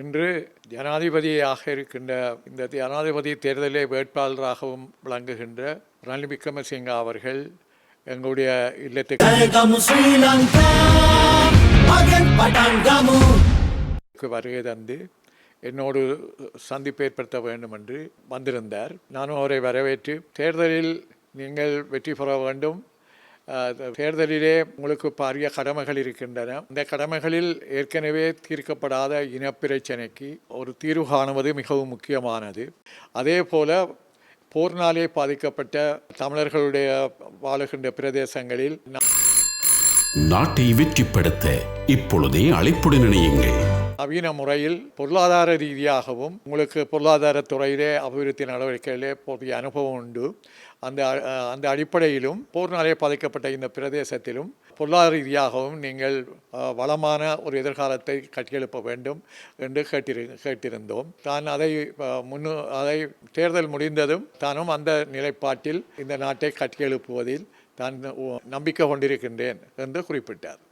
இன்று ஜனாதிபதியாக இருக்கின்ற இந்த ஜனாதிபதி தேர்தலிலே வேட்பாளராகவும் விளங்குகின்ற ரணில் விக்ரமசிங்க அவர்கள் எங்களுடைய இல்லத்துக்கு வருகை தந்து என்னோடு சந்திப்பு ஏற்படுத்த வேண்டும் என்று வந்திருந்தார். நானும் அவரை வரவேற்று தேர்தலில் நீங்கள் வெற்றி பெற வேண்டும். தேர்தலிலே உங்களுக்கு பாரிய கடமைகள் இருக்கின்றன. இந்த கடமைகளில் ஏற்கனவே தீர்க்கப்படாத இனப்பிரச்சனைக்கு ஒரு தீர்வு காணுவது மிகவும் முக்கியமானது. அதே போல போர்னாலே பாதிக்கப்பட்ட தமிழர்களுடைய வாழுகின்ற பிரதேசங்களில் நாட்டை வெற்றிப்படுத்த இப்பொழுதே அழைப்புடன் இணையுங்கள். நவீன முறையில் பொருளாதார ரீதியாகவும் உங்களுக்கு பொருளாதார துறையிலே அபிவிருத்தி நடவடிக்கையிலே போதிய அனுபவம் உண்டு. அந்த அந்த அடிப்படையிலும் போர்னாலே பாதிக்கப்பட்ட இந்த பிரதேசத்திலும் பொருளாதார ரீதியாகவும் நீங்கள் வளமான ஒரு எதிர்காலத்தை கட்டியெழுப்ப வேண்டும் என்று கேட்டிரு கேட்டிருந்தோம். தான் அதை முன்னு அதை தேர்தல் முடிந்ததும் தானும் அந்த நிலைப்பாட்டில் இந்த நாட்டை கட்டியெழுப்புவதில் தான் நம்பிக்கை கொண்டிருக்கின்றேன் என்று குறிப்பிட்டார்.